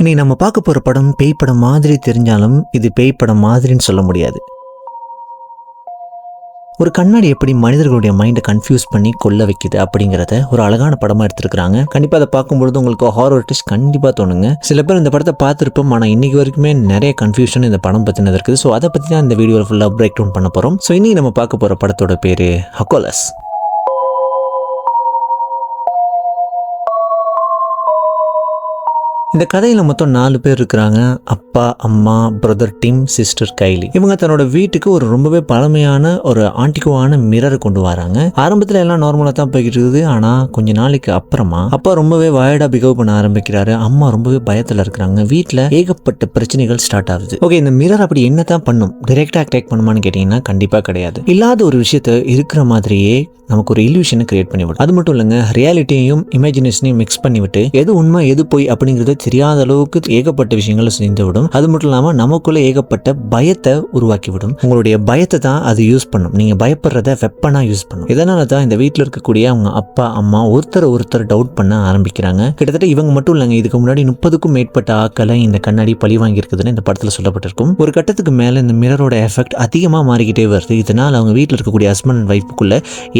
இன்னைக்கு நம்ம பார்க்க போகிற படம் பேய் படம் மாதிரி தெரிஞ்சாலும் இது பேய் படம் மாதிரின்னு சொல்ல முடியாது. ஒரு கண்ணாடி எப்படி மனிதர்களுடைய மைண்டை கன்ஃபியூஸ் பண்ணி கொல்ல வைக்குது அப்படிங்கிறத ஒரு அழகான படமாக எடுத்திருக்கிறாங்க. கண்டிப்பாக அதை பார்க்கும்பொழுது உங்களுக்கு ஹாரர் டெஸ்ட் கண்டிப்பாக தோணுங்க. சில பேர் இந்த படத்தை பார்த்துருப்போம் ஆனால் இன்னைக்கு வரைக்குமே நிறைய கன்ஃபியூஷன் இந்த படம் பற்றினது இருக்குது. ஸோ அதை பற்றி தான் இந்த வீடியோவில் ஃபுல்லாக பிரேக் டவுன் பண்ண போகிறோம் ஸோ இன்னைக்கு நம்ம பார்க்க போகிற படத்தோட பேர் ஹக்கோலஸ் இந்த கதையில் மொத்தம் நாலு பேர் இருக்கிறாங்க. அப்பா அம்மா பிரதர் டிம் சிஸ்டர் கைலி. இவங்க தன்னோட வீட்டுக்கு ஒரு ரொம்பவே பழமையான ஒரு ஆன்டிக்குவான மிரர் கொண்டு வராங்க. ஆரம்பத்தில் எல்லாம் நார்மலாக தான் போய்கிட்டு இருக்குது ஆனால் கொஞ்ச நாளைக்கு அப்புறமா அப்பா ரொம்பவே வயடாக பிகவ் பண்ண ஆரம்பிக்கிறாரு. அம்மா ரொம்பவே பயத்தில் இருக்கிறாங்க. வீட்டில் ஏகப்பட்ட பிரச்சனைகள் ஸ்டார்ட் ஆகுது. ஓகே இந்த மிரர் அப்படி என்ன தான் பண்ணும் டிரெக்டாக அட்டாக் பண்ணுமான்னு கேட்டிங்கன்னா கண்டிப்பாக கிடையாது. இல்லாத ஒரு விஷயத்த இருக்கிற மாதிரியே நமக்கு ஒரு இல்யூஷனை கிரியேட் பண்ணிவிடும் அது மட்டும் இல்லைங்க ரியாலிட்டியையும் இமேஜினேஷனையும் மிக்ஸ் பண்ணிவிட்டு எது உண்மை எது போய் அப்படிங்கிறது தெரியாத அளவுக்கு ஏகப்பட்ட விஷயங்களை செஞ்சு விடும் அது மட்டும் இல்லாமல் நமக்குள்ள ஏகப்பட்ட பயத்தை உருவாக்கி விடும் உங்களுடைய பயத்தை தான் அது யூஸ் பண்ணும். நீங்க பயப்படுறத வெப்பனா யூஸ் பண்ணும். இதனால தான் இந்த வீட்டில் இருக்கக்கூடிய அவங்க அப்பா அம்மா ஒருத்தர் ஒருத்தர் டவுட் பண்ண ஆரம்பிக்கிறாங்க. கிட்டத்தட்ட இவங்க மட்டும் இல்லைங்க. இதுக்கு முன்னாடி முப்பதுக்கும் மேற்பட்ட ஆக்களை இந்த கண்ணாடி பழி வாங்கியிருக்குதுன்னு இந்த படத்தில் சொல்லப்பட்டிருக்கும். ஒரு கட்டத்துக்கு மேலே இந்த மிரரோட எஃபெக்ட் அதிகமாக மாறிக்கிட்டே வருது. இதனால் அவங்க வீட்டில் இருக்கக்கூடிய ஹஸ்பண்ட் அண்ட் ஒய்ஃபுக்குள்ள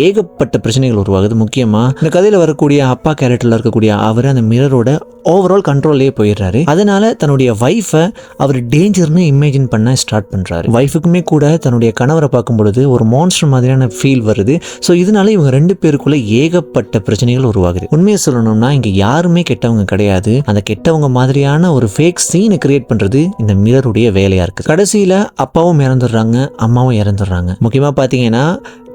ஏகப்பட்ட பிரச்சனைகள் உருவாகுது. முக்கியமாக இந்த கதையில் வரக்கூடிய அப்பா கேரக்டரில் இருக்கக்கூடிய அவர் அந்த மிரரோட ஓவரால் கண்ட்ரோல் கண்ட்ரோல்லே போயிடுறாரு. அதனால தன்னுடைய ஒய்ஃபை அவர் டேஞ்சர்னு இமேஜின் பண்ண ஸ்டார்ட் பண்ணுறாரு ஒய்ஃபுக்குமே கூட தன்னுடைய கணவரை பார்க்கும் பொழுது ஒரு மான்ஸ்டர் மாதிரியான ஃபீல் வருது. ஸோ இதனால இவங்க ரெண்டு பேருக்குள்ள ஏகப்பட்ட பிரச்சனைகள் உருவாகுது. உண்மையை சொல்லணும்னா இங்கே யாருமே கெட்டவங்க கிடையாது. அந்த கெட்டவங்க மாதிரியான ஒரு ஃபேக் சீனை கிரியேட் பண்ணுறது இந்த மிரருடைய வேலையாக இருக்குது. கடைசியில் அப்பாவும் இறந்துடுறாங்க அம்மாவும் இறந்துடுறாங்க. முக்கியமாக பார்த்தீங்கன்னா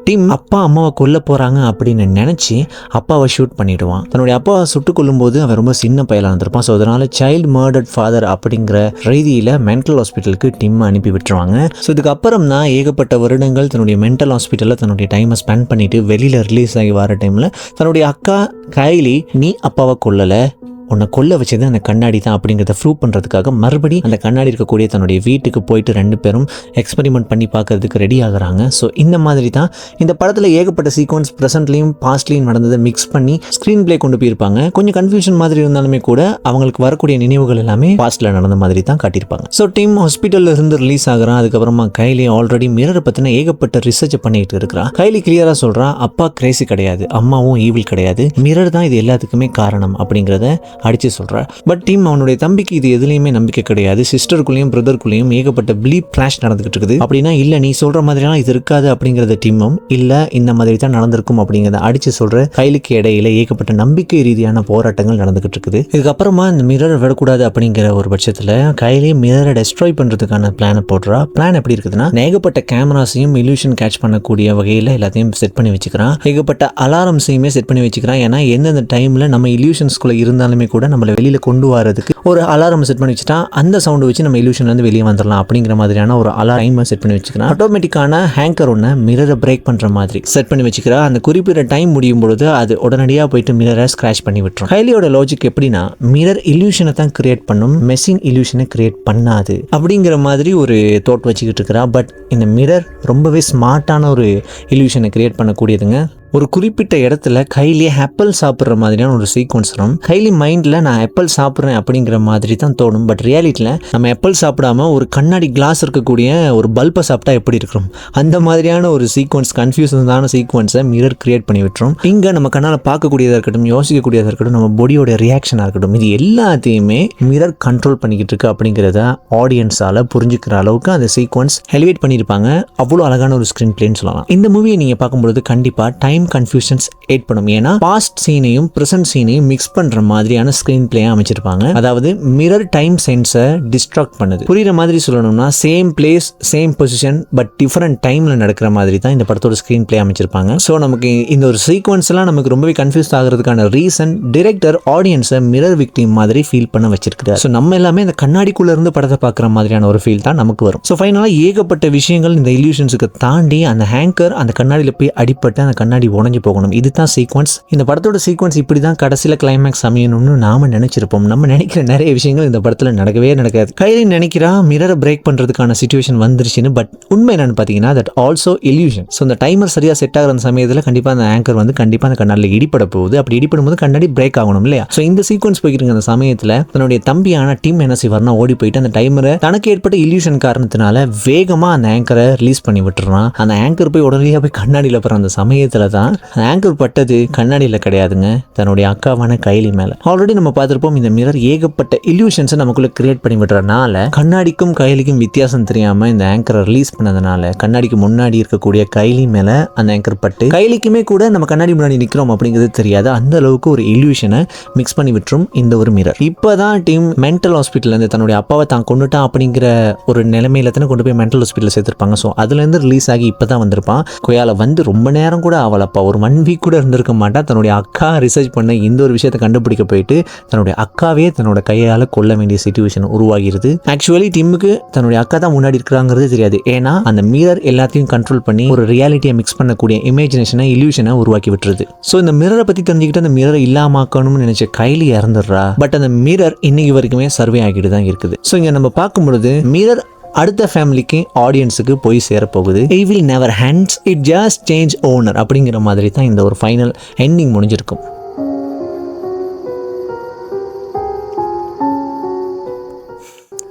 டிம் அப்பா அம்மாவை கொல்ல போகிறாங்க அப்படின்னு நினச்சி அப்பாவை ஷூட் பண்ணிவிடுவான் தன்னுடைய அப்பாவை சுட்டு கொல்லும்போது அவன் ரொம்ப சின்ன பயலாக இருந்திருப்பான். ஸோ அதனால் சைல்டு மர்டர்ட் ஃபாதர் அப்படிங்கிற ரீதியில் மென்டல் ஹாஸ்பிட்டலுக்கு டிம் அனுப்பி விட்டுருவாங்க. ஸோ இதுக்கப்புறம் தான் ஏகப்பட்ட வருடங்கள் தன்னுடைய மென்டல் ஹாஸ்பிட்டலில் தன்னுடைய டைமை ஸ்பெண்ட் பண்ணிட்டு வெளியில் ரிலீஸ் ஆகி வர டைமில் தன்னுடைய அக்கா கைலி நீ அப்பாவை கொல்லலை. உன்னை கொல்ல வச்சது அந்த கண்ணாடி தான் அப்படிங்கிறத ப்ரூவ் பண்ணுறதுக்காக மறுபடி அந்த கண்ணாடி இருக்கக்கூடிய தன்னுடைய வீட்டுக்கு போயிட்டு ரெண்டு பேரும் எக்ஸ்பெரிமெண்ட் பண்ணி பார்க்கறதுக்கு ரெடி ஆகுறாங்க. ஸோ இந்த மாதிரி தான் இந்த படத்தில் ஏகப்பட்ட சீக்வன்ஸ் ப்ரெசென்ட்லேயும் பாஸ்ட்லையும் நடந்ததை மிக்ஸ் பண்ணி ஸ்க்ரீன் ப்ளே கொண்டு போயிருப்பாங்க. கொஞ்சம் கன்ஃபியூஷன் மாதிரி இருந்தாலுமே கூட அவங்களுக்கு வரக்கூடிய நினைவுகள் எல்லாமே பாஸ்ட்டில் நடந்த மாதிரி தான் காட்டியிருப்பாங்க. ஸோ டீம் ஹாஸ்பிட்டலில் இருந்து ரிலீஸ் ஆகுறான். அதுக்கப்புறமா கைலி ஆல்ரெடி மிரரை பற்றின ஏகப்பட்ட ரிசர்ச் பண்ணிட்டு இருக்கிறான். கைலி கிளியராக சொல்கிறான் அப்பா கிரேசி கிடையாது. அம்மாவும் ஈவில் கிடையாது. மிரர் தான் இது எல்லாத்துக்குமே காரணம் அப்படிங்கிறத அடித்து சொல்கிறார் பட் டீம் அவனுடைய தம்பிக்கு இது எதுலேயுமே நம்பிக்கை கிடையாது. சிஸ்டருக்குள்ளேயும் பிரதருக்குள்ளேயும் ஏகப்பட்ட பிலீப் கிளாஷ் நடந்துகிட்டு இருக்குது. அப்படின்னா இல்லை நீ சொல்கிற மாதிரிலாம் இது இருக்காது அப்படிங்கிறத டீமும் இல்லை இந்த மாதிரி தான் நடந்திருக்கும் அப்படிங்கிறத அடித்து சொல்கிற கைலுக்கு இடையில ஏகப்பட்ட நம்பிக்கை ரீதியான போராட்டங்கள் நடந்துகிட்டு இருக்குது. இதுக்கப்புறமா இந்த மிரரை விடக்கூடாது அப்படிங்கிற ஒரு பட்சத்தில் கையிலே மிரரை டெஸ்ட்ராய் பண்ணுறதுக்கான பிளானை போடுறா. பிளான் எப்படி இருக்குதுன்னா ஏகப்பட்ட கேமராஸையும் இல்யூஷன் கேட்ச் பண்ணக்கூடிய வகையில் எல்லாத்தையும் செட் பண்ணி வச்சுக்கிறான். ஏகப்பட்ட அலாரம்ஸையுமே செட் பண்ணி வச்சுக்கிறான். ஏன்னா எந்தெந்த டைமில் நம்ம இல்யூஷன்ஸ்குள்ளே இருந்தாலுமே கூட நம்மளை வெளியில் கொண்டு வரதுக்கு ஒரு அலாரம் செட் பண்ணி வச்சுட்டா அந்த சவுண்டு வச்சு நம்ம இலூஷன்லேருந்து வெளியே வந்துடலாம் அப்படிங்கிற மாதிரியான ஒரு அலாரம் செட் பண்ணி வச்சுக்கலாம் ஆட்டோமேட்டிக்கான ஹேங்கர் ஒன்று மிரரை பிரேக் பண்ணுற மாதிரி செட் பண்ணி வச்சுக்கிறா. அந்த குறிப்பிட்ட டைம் முடியும் பொழுது அது உடனடியாக போயிட்டு மிரரை ஸ்க்ராச் பண்ணி விட்டுரும். ஹைலியோட லாஜிக் எப்படின்னா மிரர் இல்யூஷனை தான் கிரியேட் பண்ணும் மெஷின் இல்யூஷனை கிரியேட் பண்ணாது அப்படிங்கிற மாதிரி ஒரு தோட் வச்சுக்கிட்டு இருக்கிறா. பட் இந்த மிரர் ரொம்பவே ஸ்மார்ட்டான ஒரு இல்யூஷனை கிரியேட் பண்ணக்கூடியதுங்க. ஒரு குறிப்பிட்ட இடத்துல கைலி ஆப்பிள் சாப்பிட்ற மாதிரியான ஒரு சீக்வன்ஸ் வரும். கைலி மைண்டில் நான் ஆப்பிள் சாப்பிட்றேன் அப்படிங்கிற மாதிரி தான் தோணும். பட் ரியாலிட்டியில் நம்ம ஆப்பிள் சாப்பிடாம ஒரு கண்ணாடி கிளாஸ் இருக்கக்கூடிய ஒரு பல்பை சாப்பிட்டா எப்படி இருக்கிறோம் அந்த மாதிரியான ஒரு சீக்வன்ஸ் கன்ஃபியூசனான சீக்வன்ஸை மிரர் கிரியேட் பண்ணி விட்டுரும். இங்கே நம்ம கண்ணால் பார்க்கக்கூடியதாக இருக்கட்டும் யோசிக்கக்கூடியதாக இருக்கட்டும் நம்ம பாடியோட ரியாக்ஷனாக இருக்கட்டும் இது எல்லாத்தையுமே மிரர் கண்ட்ரோல் பண்ணிக்கிட்டு இருக்கு அப்படிங்கிறத ஆடியன்ஸால் புரிஞ்சுக்கிற அளவுக்கு அந்த சீக்வன்ஸ் ஹெலிவேட் பண்ணியிருப்பாங்க. அவ்வளோ அழகான ஒரு ஸ்க்ரீன் பிளேன்னு சொல்லலாம். இந்த மூவியை நீங்கள் பார்க்கும்பொழுது கண்டிப்பாக டைம் கன்ஃபியூஷன்ஸ் ஏட் பண்ணும். ஏன்னா பாஸ்ட் சீனையும் ப்ரெசன்ட் சீனையும் மிக்ஸ் பண்ற மாதிரியான ஸ்க்ரீன் பிளே அமைச்சிருப்பாங்க. அதாவது மிரர் டைம் சென்ஸை டிஸ்ட்ராக்ட் பண்ணுது. புரியுற மாதிரி சொல்லணும்னா same place same position but different டைம்ல நடக்கிற மாதிரி தான் இந்த படத்தோட ஸ்க்ரீன் பிளே அமைச்சிருப்பாங்க. ஸோ நமக்கு இந்த ஒரு சீக்வன்ஸ் எல்லாம் நமக்கு ரொம்பவே கன்ஃபியூஸ் ஆகிறதுக்கான ரீசன் டிரெக்டர் ஆடியன்ஸை மிரர் விக்டிம் மாதிரி ஃபீல் பண்ண வச்சிருக்காரு ஸோ நம்ம எல்லாமே இந்த கண்ணாடிக்குள்ள இருந்து படத்தை பார்க்குற மாதிரியான ஒரு ஃபீல் தான் நமக்கு வரும். ஸோ ஃபைனலாக ஏகப்பட்ட விஷயங்கள் இந்த இல்யூஷன்ஸுக்கு தாண்டி அந்த ஹேங்கர் அந்த கண்ணாடியில் போய் அடிப்பட்டு அந்த கண்ணாடி உடஞ்சி போகணும். இதுதான் சீக்வன்ஸ் இந்த படத்தோட சீக்வன்ஸ் இப்படி தான் கடைசியில் கிளைமேக்ஸ் அமையணும்னு நாம நினைச்சிருப்போம். நம்ம நினைக்கிற நிறைய விஷயங்கள் இந்த படத்தில் நடக்கவே நடக்காது. கைலி நினைக்கிறா மிரரை பிரேக் பண்ணுறதுக்கான சுச்சுவேஷன் வந்துருச்சுன்னு பட் உண்மை என்னன்னு பார்த்தீங்கன்னா தட் ஆல்சோ இல்யூஷன் ஸோ அந்த டைமர் சரியாக செட் ஆகிற அந்த சமயத்தில் கண்டிப்பாக அந்த ஆங்கர் வந்து கண்டிப்பாக அந்த கண்ணாடியில் இடிப்பட போகுது. அப்படி இடிப்படும் போது கண்ணாடி பிரேக் ஆகணும் இல்லையா? ஸோ இந்த சீக்வன்ஸ் போய்க்கிட்டு அந்த சமயத்தில் தன்னுடைய தம்பியான டீம் என்ன செய்வார்னா ஓடி போயிட்டு அந்த டைமரை தனக்கு ஏற்பட்ட இல்யூஷன் காரணத்தினால வேகமாக அந்த ஆங்கரை ரிலீஸ் பண்ணி விட்டுறான். அந்த ஆங்கர் போய் உடனடியாக போய் கண்ணாடியில் போகிற அந்த சமயத்தில் தான் தான் ஆங்கர் பட்டது கண்ணாடியில் கிடையாதுங்க. தன்னுடைய அக்காவான கைலி மேலே. ஆல்ரெடி நம்ம பார்த்துருப்போம் இந்த மிரர் ஏகப்பட்ட இல்யூஷன்ஸை நமக்குள்ளே கிரியேட் பண்ணி விடுறதுனால கண்ணாடிக்கும் கைலிக்கும் வித்தியாசம் தெரியாமல் இந்த ஆங்கரை ரிலீஸ் பண்ணதுனால கண்ணாடிக்கு முன்னாடி இருக்கக்கூடிய கைலி மேலே அந்த ஆங்கர் பட்டு கைலிக்குமே கூட நம்ம கண்ணாடி முன்னாடி நிற்கிறோம் அப்படிங்கிறது தெரியாது. அந்த அளவுக்கு ஒரு இல்யூஷனை மிக்ஸ் பண்ணி விட்டுரும் இந்த ஒரு மிரர் இப்போ தான் டீம் மென்டல் ஹாஸ்பிட்டல்லேருந்து தன்னுடைய அப்பாவை தான் கொண்டுட்டான் அப்படிங்கிற ஒரு நிலைமையில தானே கொண்டு போய் மென்டல் ஹாஸ்பிட்டலில் சேர்த்துருப்பாங்க. ஸோ அதுலேருந்து ரிலீஸ் ஆகி இப்போ தான் வந்திருப்பான். கொயால வந்து ரொம்ப நேரம் கூட அப்பா ஒரு ஒன் வீக் கூட இருந்திருக்க மாட்டா தன்னுடைய அக்கா ரிசர்ச் பண்ண இந்த ஒரு விஷயத்தை கண்டுபிடிக்க போயிட்டு தன்னுடைய அக்காவே தன்னோட கையால் கொல்ல வேண்டிய சுச்சுவேஷன் உருவாகிறது. ஆக்சுவலி டிம்முக்கு தன்னுடைய அக்கா தான் முன்னாடி இருக்கிறாங்கிறது தெரியாது. ஏன்னா அந்த மிரர் எல்லாத்தையும் கண்ட்ரோல் பண்ணி ஒரு ரியாலிட்டியை மிக்ஸ் பண்ணக்கூடிய இமேஜினேஷனை இல்யூஷனை உருவாக்கி விட்டுருது. ஸோ இந்த மிரரை பற்றி தெரிஞ்சுக்கிட்டு அந்த மிரரை இல்லாமாக்கணும்னு நினைச்ச கைலி இறந்துடுறா. பட் அந்த மிரர் இன்னைக்கு வரைக்குமே சர்வே ஆகிட்டு தான் இருக்குது. ஸோ இங்கே நம்ம பார்க்கும்பொழுது மிரர் அடுத்த ஃபேமிலிக்கு ஆடியன்ஸுக்கு போய் சேரப்போகுது. I will never hands it just change owner அப்படிங்கிற மாதிரி தான் இந்த ஒரு ஃபைனல் எண்டிங் முடிஞ்சிருக்கும்.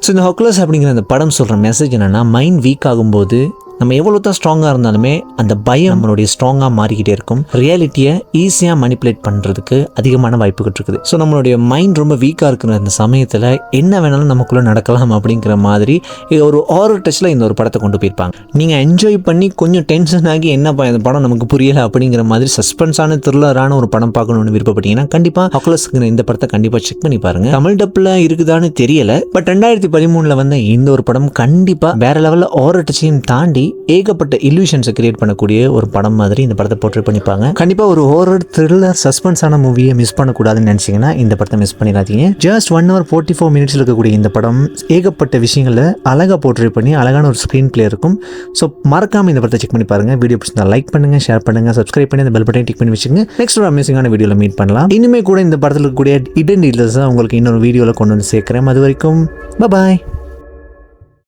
ஸோ இந்த ஹொக்லஸ் அப்படிங்கிற அந்த படம் சொல்கிற மெசேஜ் என்னென்னா மைண்ட் வீக் ஆகும்போது நம்ம எவ்வளோ தான் ஸ்ட்ராங்காக இருந்தாலுமே அந்த பயம் நம்மளுடைய ஸ்ட்ராங்காக மாறிக்கிட்டே இருக்கும். ரியாலிட்டியை ஈஸியாக மணிப்புலேட் பண்ணுறதுக்கு அதிகமான வாய்ப்புகள் இருக்குது. ஸோ நம்மளுடைய மைண்ட் ரொம்ப வீக்காக இருக்கிற அந்த சமயத்தில் என்ன வேணாலும் நமக்குள்ளே நடக்கலாம் அப்படிங்கிற மாதிரி ஒரு ஹாரர் டச்சில் இந்த ஒரு படத்தை கொண்டு போயிருப்பாங்க. நீங்கள் என்ஜாய் பண்ணி கொஞ்சம் டென்ஷன் ஆகி என்ன இந்த படம் நமக்கு புரியலை அப்படிங்கிற மாதிரி சஸ்பென்ஸான த்ரில்லரான ஒரு படம் பார்க்கணும்னு விருப்பப்பட்டீங்கன்னா கண்டிப்பாக ஹாக்லஸ்ங்கிற இந்த படத்தை கண்டிப்பாக செக் பண்ணி பாருங்க. தமிழ் டப்பில் இருக்குதான்னு தெரியல பட் ரெண்டாயிரத்தி பதிமூணில் வந்த இந்த ஒரு படம் கண்டிப்பாக வேற லெவலில் ஹாரர் டச்சையும் தாண்டி ஏகப்பட்ட இல்யூஷன்ஸை கிரியேட் பண்ணக்கூடிய ஒரு படம் மாதிரி இந்த படத்தை போர்ட்ரேட் பண்ணிப்பாங்க. கண்டிப்பாக ஒரு ஹோரர் த்ரில்லர் சஸ்பென்ஸான மூவியை மிஸ் பண்ணக்கூடாதுன்னு நினச்சிங்கன்னா இந்த படத்தை மிஸ் பண்ணிடாதீங்க. Just one hour forty four மினிட்ஸில் இருக்கக்கூடிய இந்த படம் ஏகப்பட்ட விஷயங்களை அழகாக போர்ட்ரேட் பண்ணி அழகான ஒரு ஸ்க்ரீன் பிளே இருக்கும். ஸோ மறக்காம இந்த படத்தை செக் பண்ணி பாருங்கள் வீடியோ பிடிச்சிருந்தா லைக் பண்ணுங்க ஷேர் பண்ணுங்கள் சப்ஸ்கிரைப் பண்ணி அந்த பெல் பட்டனை டிக் பண்ணி வச்சுங்க நெக்ஸ்ட் ஒரு அமேசிங்கான வீடியோவில் மீட் பண்ணலாம். இனிமே கூட இந்த படத்தில் இருக்கக்கூடிய இடன் டீலர்ஸை உங்களுக்கு இன்னொரு வீடியோவில் கொண்டு வந்து சேர்க்குறேன். அது வரைக்கும் பாய்